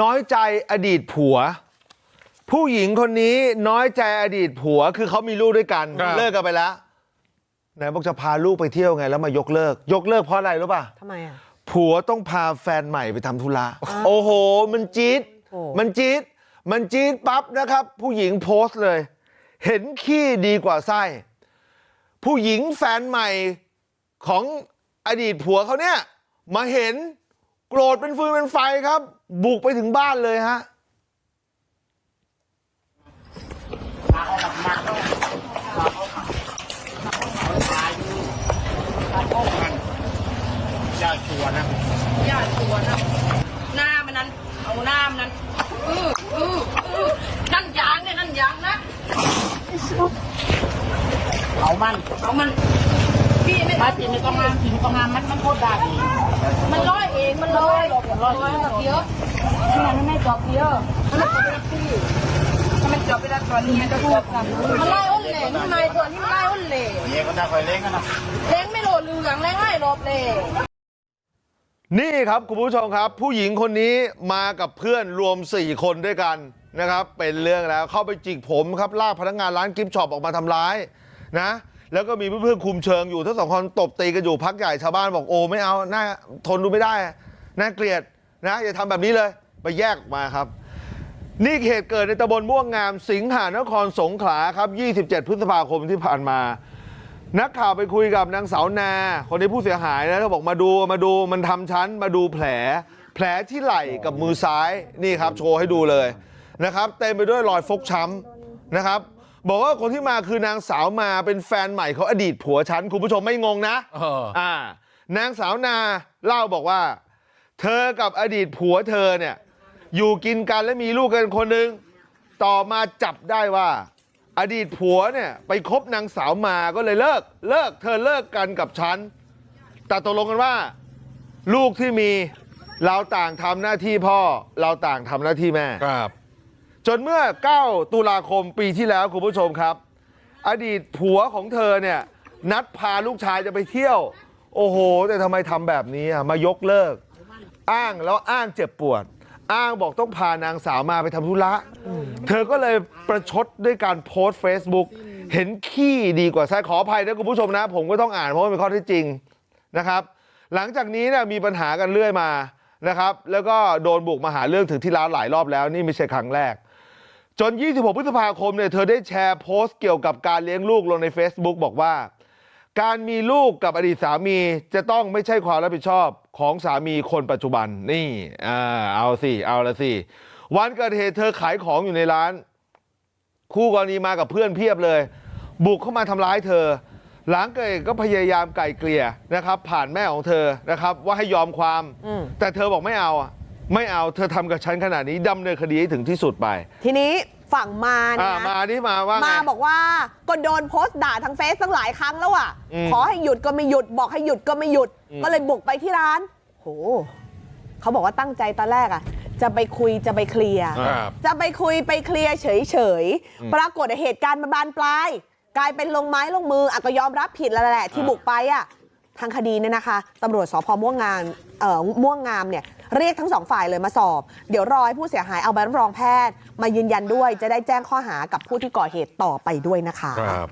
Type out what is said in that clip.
น้อยใจอดีตผัว ผู้หญิงคนนี้น้อยใจอดีตผัวคือเขามีลูกด้วยกันครับ เลิกกันไปแล้วไหนบอกจะพาลูกไปเที่ยวไงแล้วมายกเลิก ยกเลิกเพราะอะไรรู้ป่ะ ทำไมอะ ผัวต้องพาแฟนใหม่ไปทำธุระ โอ้โห มันจี๊ด โอ้ มันจี๊ด มันจี๊ดปั๊บนะครับ ผู้หญิงโพสต์เลย เห็นขี้ดีกว่าไส้ ผู้หญิงแฟนใหม่ของอดีตผัวเขาเนี่ย มาเห็นโกรธเป็นฟืนเป็นไฟครับ บุกไปถึงบ้านเลยฮะญาติชัวร์นะญาติตัวนะหน้ามันนั้น เอาหน้ามันนั้นอืออืออือนั่นยางเนี่ยนั่นยางนะ เอามัน เอามันพี่ไมาตีไม่ต้องงานตีไม่ต้องงานมันมันโคตรได้ดีมันร้อยเองมันร้อยร้อยแบบเยอะทำไมมันไม่จบเยอะมันจบไปแล้วพี่มันจบไปแล้วตอนนี้มันจะจบกันมันไล่อ้นเหล่ทำไมตัวนี้มันไล่อ้นเหล่เย่ก็น่าคอยเล้งกันนะเล้งไม่โหลดเหลืองแรงไล่หลบเหล่นี่ครับคุณผู้ชมครับ ผู้หญิงคนนี้มากับเพื่อนรวม 4 คนด้วยกันนะครับ เป็นเรื่องแล้วเข้าไปจิกผมครับลากพนักงานร้านกิฟช็อปออกมาทำร้ายนะ แล้วก็มีเพื่อนๆคุมเชิงอยู่ทั้งสองคนตบตีกันอยู่พักใหญ่ชาวบ้านบอกโอ้ไม่เอาน่าทนดูไม่ได้น่าเกลียดนะอย่าทำแบบนี้เลย ไปแยกออกมาครับ นี่เหตุเกิดในตำบลม่วงงามสิงหานครสงขลาครับ 27 พฤษภาคมที่ผ่านมา นักข่าวไปคุยกับนางสาวนา คนที่ผู้เสียหายนะเขาบอกมาดูมาดูมันทำชั้นมาดูแผล แผลที่ไหล่กับมือซ้ายนี่ครับ โชว์ให้ดูเลยนะครับ เต็มไปด้วยรอยฟกช้ำนะครับ บอกว่าคนที่มาคือนางสาวมาเป็นแฟนใหม่ของอดีตผัวฉันคุณผู้ชมไม่งงนะเอออ่านางสาวนาเล่าบอกว่า เธอกับอดีตผัวเธอเนี่ย อยู่กินกันและมีลูกกันคนหนึ่งต่อมาจับได้ว่า อดีตผัวเนี่ย ไปคบนางสาวมาก็เลยเลิก เลิก เธอเลิกกันกับฉันแต่ตกลงกันว่า ลูกที่มีเราต่างทำหน้าที่พ่อ เราต่างทำหน้าที่แม่ครับ จนเมื่อ 9 ตุลาคมปีที่แล้วคุณผู้ชมครับ อดีตผัวของเธอเนี่ยนัดพาลูกชายจะไปเที่ยว โอ้โห แต่ทำไมทำแบบนี้อะมายกเลิก อ้างแล้วอ้างเจ็บปวด อ้างบอกต้องพานางสาวมาไปทำธุระ เธอก็เลยประชดด้วยการโพสต์ Facebook เห็นขี้ดีกว่าใช่ขออภัยนะคุณผู้ชมนะ ผมก็ต้องอ่านเพราะว่าเป็นข้อท็จจริงนะครับ หลังจากนี้เนี่ยมีปัญหากันเรื่อยมานะครับ แล้วก็โดนบุกมาหาเรื่องถึงที่ร้านหลายรอบแล้ว นี่ไม่ใช่ครั้งแรก จน26พฤษภาคมเนี่ยเธอได้แชร์โพสต์เกี่ยวกับการเลี้ยงลูกลงใน Facebook บอกว่าการมีลูกกับอดีตสามีจะต้องไม่ใช่ความรับผิดชอบของสามีคนปัจจุบันนี่อ่าเอาสิเอาละสิวันเกิดเหตุเธอขายของอยู่ในร้าน คู่กรณีมากับเพื่อนเพียบเลย บุกเข้ามาทำร้ายเธอ หลังเกิดเหตุก็พยายามไกล่เกลี่ยนะครับ ผ่านแม่ของเธอนะครับ ว่าให้ยอมความอืมแต่เธอบอกไม่เอาอะ ไม่เอาเธอทำกับฉันขนาดนี้ดำเนินคดีให้ถึงที่สุดไป ทีนี้ฝั่งมาเนี่อ่ายมานะที่มาว่าไงมาบอกว่าก็โดนโพสต์ด่าทางเฟซตั้งหลายครั้งแล้วอะอืมขอให้หยุดก็ไม่หยุดบอกให้หยุดก็ไม่หยุดอืมก็เลยบุกไปที่ร้านโหเขาบอกว่าตั้งใจตอนแรกอะ จะไปคุยจะไปเคลียร์ครับจะไปคุยไปเคลียร์เฉยอืมๆปรากฏเหตุการณ์มันบานปลาย กลายเป็นลงไม้ลงมืออะก็ยอมรับผิดแล้วแหละ ที่บุกไปอะทางคดีเนี่ยนะคะตำรวจสพม่วงงามเอ่อม่วงงามเนี่ย เรียกทั้งสองฝ่ายเลยมาสอบ เดี๋ยวรอให้ผู้เสียหายเอาใบรับรองแพทย์ มายืนยันด้วยจะได้แจ้งข้อหากับผู้ที่ก่อเหตุต่อไปด้วยนะคะครับ